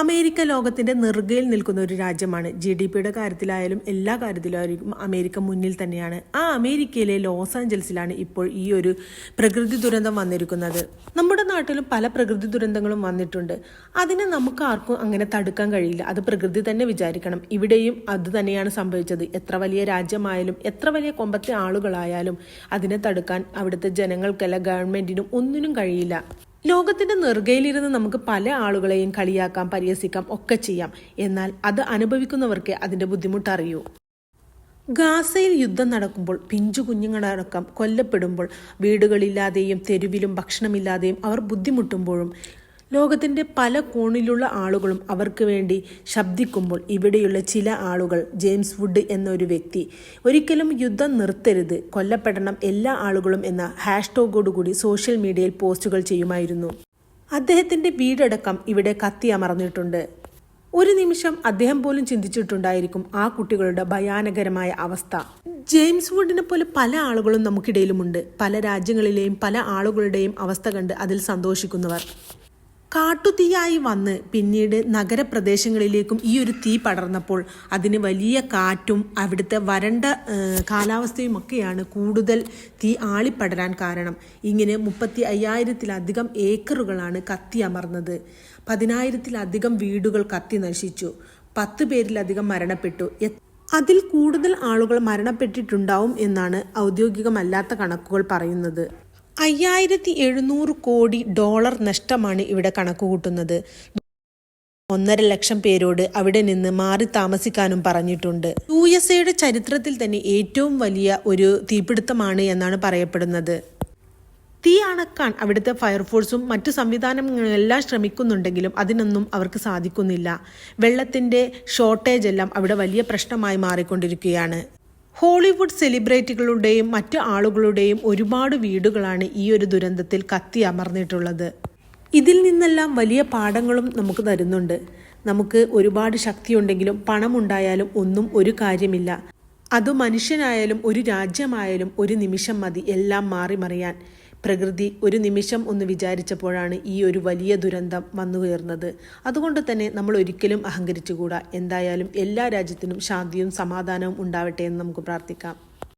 America ലോകത്തിന്റെ നെറുകയിൽ നിൽക്കുന്ന ഒരു രാജ്യമാണ്. ജി ഡി പിയുടെ കാര്യത്തിലായാലും എല്ലാ കാര്യത്തിലായാലും അമേരിക്ക മുന്നിൽ തന്നെയാണ്. ആ അമേരിക്കയിലെ ലോസ് ആഞ്ചൽസിലാണ് ഇപ്പോൾ ഈ ഒരു പ്രകൃതി ദുരന്തം വന്നിരിക്കുന്നത്. നമ്മുടെ നാട്ടിലും പല പ്രകൃതി ദുരന്തങ്ങളും വന്നിട്ടുണ്ട്. അതിനെ നമുക്ക് ആർക്കും അങ്ങനെ തടുക്കാൻ കഴിയില്ല. അത് പ്രകൃതി തന്നെ വിചാരിക്കണം. ഇവിടെയും അത് തന്നെയാണ് സംഭവിച്ചത്. എത്ര വലിയ രാജ്യമായാലും എത്ര വലിയ കൊമ്പത്തെ ആളുകളായാലും അതിനെ തടുക്കാൻ അവിടുത്തെ ജനങ്ങൾക്കല്ല ഗവൺമെന്റിനും ഒന്നിനും കഴിയില്ല. ലോകത്തിന്റെ നെറുകയിലിരുന്ന് നമുക്ക് പല ആളുകളെയും കളിയാക്കാം പരിഹസിക്കാം ഒക്കെ ചെയ്യാം. എന്നാൽ അത് അനുഭവിക്കുന്നവർക്ക് അതിന്റെ ബുദ്ധിമുട്ട് അറിയൂ ഗാസയിൽ യുദ്ധം നടക്കുമ്പോൾ പിഞ്ചു കുഞ്ഞുങ്ങളടക്കം കൊല്ലപ്പെടുമ്പോൾ വീടുകളില്ലാതെയും തെരുവിലും ഭക്ഷണമില്ലാതെയും അവർ ബുദ്ധിമുട്ടുമ്പോഴും ലോകത്തിന്റെ പല കോണിലുള്ള ആളുകളും അവർക്ക് വേണ്ടി ശബ്ദിക്കുമ്പോൾ ഇവിടെയുള്ള ചില ആളുകൾ ജെയിംസ് വുഡ് എന്നൊരു വ്യക്തി ഒരിക്കലും യുദ്ധം നിർത്തരുത് കൊല്ലപ്പെടണം എല്ലാ ആളുകളും എന്ന ഹാഷ്ടാഗോടുകൂടി സോഷ്യൽ മീഡിയയിൽ പോസ്റ്റുകൾ ചെയ്യുമായിരുന്നു. അദ്ദേഹത്തിന്റെ വീടടക്കം ഇവിടെ കത്തി അമർന്നിട്ടുണ്ട്. ഒരു നിമിഷം അദ്ദേഹം പോലും ചിന്തിച്ചിട്ടുണ്ടായിരിക്കും ആ കുട്ടികളുടെ ഭയാനകരമായ അവസ്ഥ. ജെയിംസ് വുഡിനെ പോലെ പല ആളുകളും നമുക്കിടയിലുമുണ്ട്. പല രാജ്യങ്ങളിലെയും പല ആളുകളുടെയും അവസ്ഥ കണ്ട് അതിൽ സന്തോഷിക്കുന്നവർ. കാട്ടുതീയായി വന്ന് പിന്നീട് നഗരപ്രദേശങ്ങളിലേക്കും ഈ ഒരു തീ പടർന്നപ്പോൾ അതിന് വലിയ കാറ്റും അവിടുത്തെ വരണ്ട കാലാവസ്ഥയും ഒക്കെയാണ് കൂടുതൽ തീ ആളിപ്പടരാൻ കാരണം. ഇങ്ങനെ മുപ്പത്തി അയ്യായിരത്തിലധികം ഏക്കറുകളാണ് കത്തി അമർന്നത്. പതിനായിരത്തിലധികം വീടുകൾ കത്തി നശിച്ചു. പത്ത് പേരിലധികം മരണപ്പെട്ടു. അതിൽ കൂടുതൽ ആളുകൾ മരണപ്പെട്ടിട്ടുണ്ടാവും എന്നാണ് ഔദ്യോഗികമല്ലാത്ത കണക്കുകൾ പറയുന്നത്. അയ്യായിരത്തി എഴുന്നൂറ് കോടി ഡോളർ നഷ്ടമാണ് ഇവിടെ കണക്കുകൂട്ടുന്നത്. ഒന്നര ലക്ഷം പേരോട് അവിടെ നിന്ന് മാറി താമസിക്കാനും പറഞ്ഞിട്ടുണ്ട്. യു എസ് എയുടെ ചരിത്രത്തിൽ തന്നെ ഏറ്റവും വലിയ ഒരു തീപിടുത്തമാണ് എന്നാണ് പറയപ്പെടുന്നത്. തീ അണക്കാൻ അവിടുത്തെ ഫയർഫോഴ്സും മറ്റു സംവിധാനങ്ങളെല്ലാം ശ്രമിക്കുന്നുണ്ടെങ്കിലും അതിനൊന്നും അവർക്ക് സാധിക്കുന്നില്ല. വെള്ളത്തിന്റെ ഷോർട്ടേജ് എല്ലാം അവിടെ വലിയ പ്രശ്നമായി മാറിക്കൊണ്ടിരിക്കുകയാണ്. ഹോളിവുഡ് സെലിബ്രിറ്റികളുടെയും മറ്റ് ആളുകളുടെയും ഒരുപാട് വീടുകളാണ് ഈ ഒരു ദുരന്തത്തിൽ കത്തി അമർന്നിട്ടുള്ളത്. ഇതിൽ നിന്നെല്ലാം വലിയ പാഠങ്ങളും നമുക്ക് തരുന്നുണ്ട്. നമുക്ക് ഒരുപാട് ശക്തിയുണ്ടെങ്കിലും പണമുണ്ടായാലും ഒന്നും ഒരു കാര്യമില്ല. അത് മനുഷ്യനായാലും ഒരു രാജ്യമായാലും ഒരു നിമിഷം മതി എല്ലാം മാറി മറിയാൻ പ്രകൃതി ഒരു നിമിഷം ഒന്ന് വിചാരിച്ചപ്പോഴാണ് ഈ ഒരു വലിയ ദുരന്തം വന്നു കയറുന്നത് അതുകൊണ്ട് തന്നെ നമ്മൾ ഒരിക്കലും അഹങ്കരിച്ചുകൂടാ. എന്തായാലും എല്ലാ രാജ്യത്തിനും ശാന്തിയും സമാധാനവും ഉണ്ടാവട്ടെ എന്ന് നമുക്ക് പ്രാർത്ഥിക്കാം.